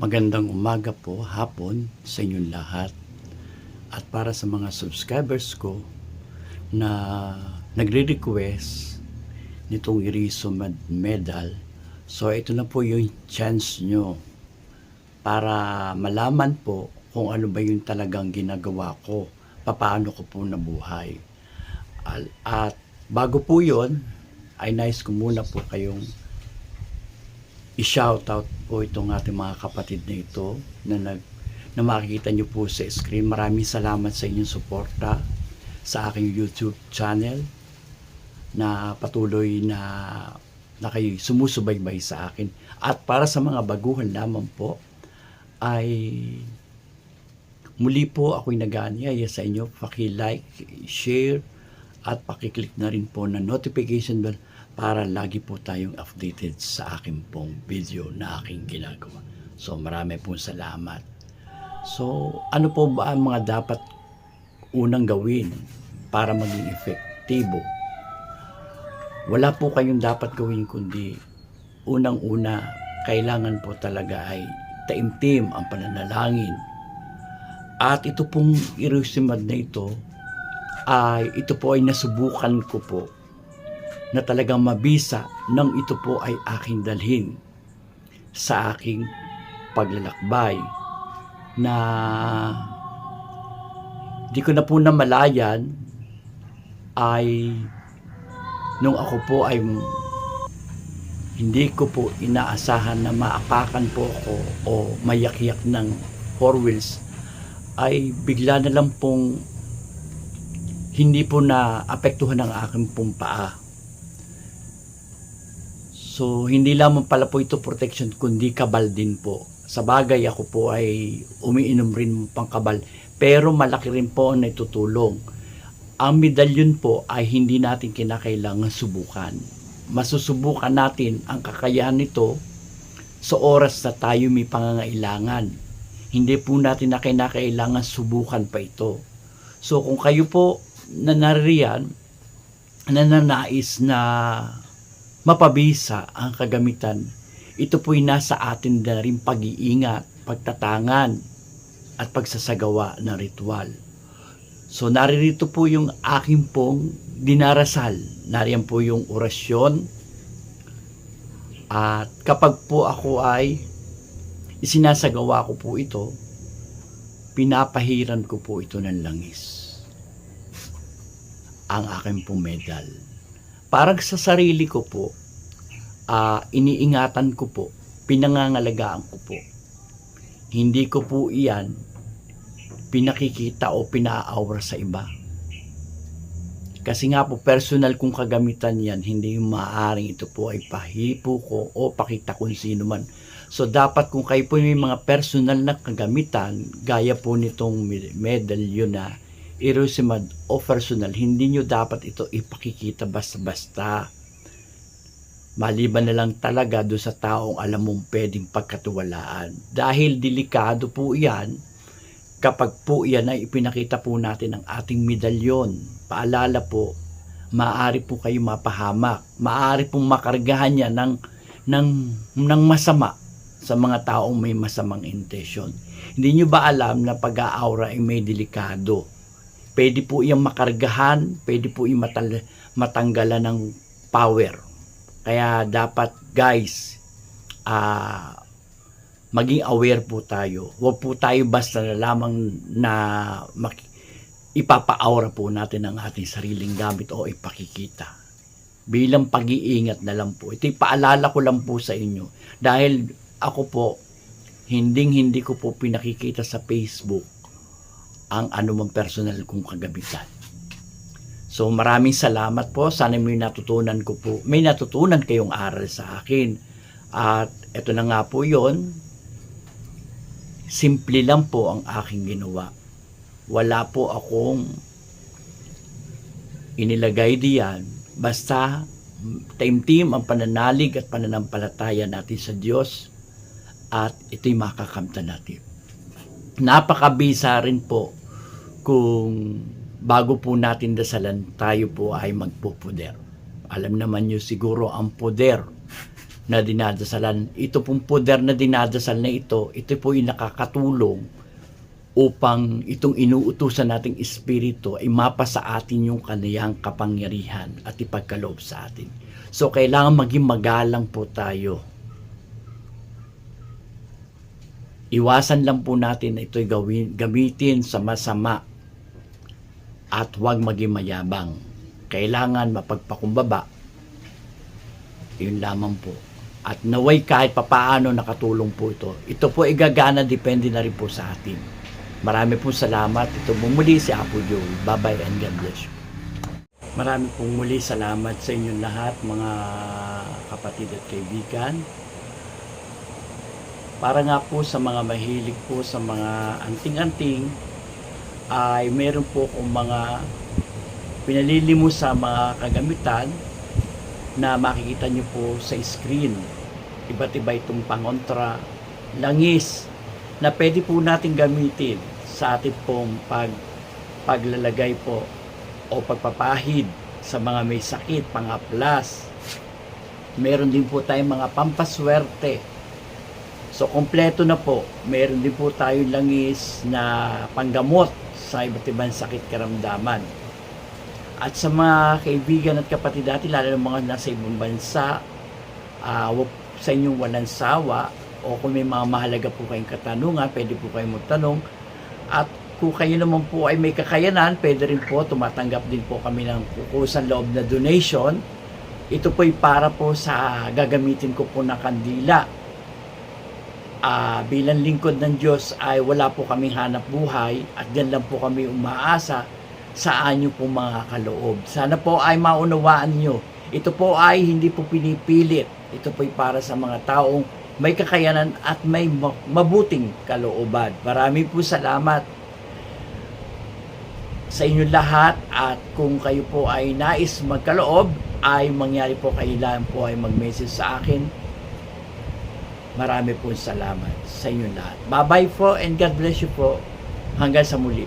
Magandang umaga po, hapon sa inyong lahat. At para sa mga subscribers ko na nagre-request nitong Iriso Med- Medal, so ito na po yung chance nyo para malaman po kung ano ba yung talagang ginagawa ko, paano ko po nabuhay. At bago po yon ay nice ko muna po kayong i-shoutout po itong ating mga kapatid na ito na nag na makikita nyo po sa screen. Maraming salamat sa inyong suporta sa aking YouTube channel na patuloy na na kayo sumusubaybay sa akin. At para sa mga baguhan lamang po ay muli po ako'y nag-aanyaya sa inyo. Paki-like, share, at paki-click na rin po na notification bell para lagi po tayong updated sa aking pong video na aking ginagawa. So marami pong salamat. So ano po ba ang mga dapat unang gawin para maging efektibo? Wala po kayong dapat gawin kundi unang-una kailangan po talaga ay taimtim ang pananalangin. At ito pong irusimad na ito ay ito po ay nasubukan ko po na talagang mabisa nang ito po ay aking dalhin sa aking paglalakbay na di ko na po namalayan ay nung ako po ay hindi ko po inaasahan na maapakan po ako o mayakyak ng four wheels ay bigla na lang pong hindi po na apektuhan ng aking pong paa. So, hindi lamang pala po ito protection, kundi kabal din po. Sa bagay, ako po ay umiinom rin pang kabal. Pero malaki rin po ang naitutulong. Ang medalyon po ay hindi natin kinakailangan subukan. Masusubukan natin ang kakayahan nito sa oras na tayo may pangangailangan. Hindi po natin na kinakailangan subukan pa ito. So kung kayo po na naririyan, nananais na mapabisa ang kagamitan, ito po'y nasa atin na rin pag-iingat, pagtatangan, at pagsasagawa ng ritual. So naririto po yung aking pong dinarasal. Nariyan po yung orasyon. At kapag po ako ay isinasagawa ko po ito, pinapahiran ko po ito ng langis. Ang aking pong medal. Parang sa sarili ko po, ah, iniingatan ko po, pinangangalagaan ko po. Hindi ko po iyan pinakikita o pinaaawra sa iba. Kasi nga po, personal kong kagamitan yan, hindi yung maaaring ito po ay pahipo ko o pakita kung sino man. So, dapat kung kayo po may mga personal na kagamitan, gaya po nitong medalyon na Erosimad o personal, hindi nyo dapat ito ipakikita basta-basta. Maliban na lang talaga do sa taong alam mong pwedeng pagkatuwalaan. Dahil delikado po yan, kapag po yan ay ipinakita po natin ang ating medalyon. Paalala po, maaari po kayo mapahamak. Maaari pong makargahan yan ng, ng, ng masama sa mga taong may masamang intensyon. Hindi nyo ba alam na pag-aawra ay may delikado? Pwede po iyang makargahan, pwede po iyang matal- matanggalan ng power. Kaya dapat guys, ah maging aware po tayo. Huwag po tayo basta na lamang na mak- ipapa-aura po natin ang ating sariling gamit o ipakikita. Bilang pag-iingat na lang po. Ito'y paalala ko lang po sa inyo. Dahil ako po, hinding hindi ko po pinakikita sa Facebook ang anumang personal kong kagamitan. So maraming salamat po. Sana may natutunan ko po. May natutunan kayong aral sa akin. At ito na nga po yon simple lang po ang aking ginawa. Wala po akong inilagay diyan. Basta taimtim ang pananalig at pananampalataya natin sa Diyos at ito'y makakamta natin. Napakabisa rin po kung bago po natin dasalan tayo po ay magpupuder. Alam naman nyo siguro ang poder na dinadasalan. Ito pong poder na dinadasal na ito, ito po yung nakakatulong upang itong inuutusan nating espiritu ay mapa sa atin yung kaniyang kapangyarihan at ipagkaloob sa atin. So kailangan maging magalang po tayo. Iwasan lang po natin na ito'y gawin, gamitin sa masama at huwag maging mayabang. Kailangan mapagpakumbaba. Yun lamang po. At naway kahit papaano nakatulong po ito. Ito po ay gagana, depende na rin po sa atin. Marami po salamat. Ito po muli si Apo Joey. Bye-bye and God bless you. Marami pong muli salamat sa inyong lahat, mga kapatid at kaibigan. Para nga po sa mga mahilig po sa mga anting-anting, ay meron po akong mga pinalilimu sa mga kagamitan na makikita nyo po sa screen. Iba't iba itong pangontra, langis, na pwede po natin gamitin sa ating pong pag, paglalagay po o pagpapahid sa mga may sakit, pangaplas. Meron din po tayong mga pampaswerte. So, kompleto na po. Meron din po tayong langis na panggamot sa iba't ibang sakit karamdaman. At sa mga kaibigan at kapatid natin, lalo ng mga nasa ibang bansa, wag sa inyong walang sawa, o kung may mga mahalaga po kayong katanungan, pwede po kayong magtanong. At kung kayo naman po ay may kakayanan, pwede rin po, tumatanggap din po kami ng kukusan loob na donation. Ito po ay para po sa gagamitin ko po na kandila. Ah, bilang lingkod ng Diyos ay wala po kaming hanap buhay at diyan lang po kami umaasa sa anyo po mga kaloob. Sana po ay maunawaan nyo. Ito po ay hindi po pinipilit. Ito po ay para sa mga taong may kakayanan at may ma- mabuting kalooban. Marami po salamat sa inyo lahat at kung kayo po ay nais magkaloob ay mangyari po kailan po ay mag-message sa akin. Marami po salamat sa inyo lahat. Bye-bye po and God bless you po. Hanggang sa muli.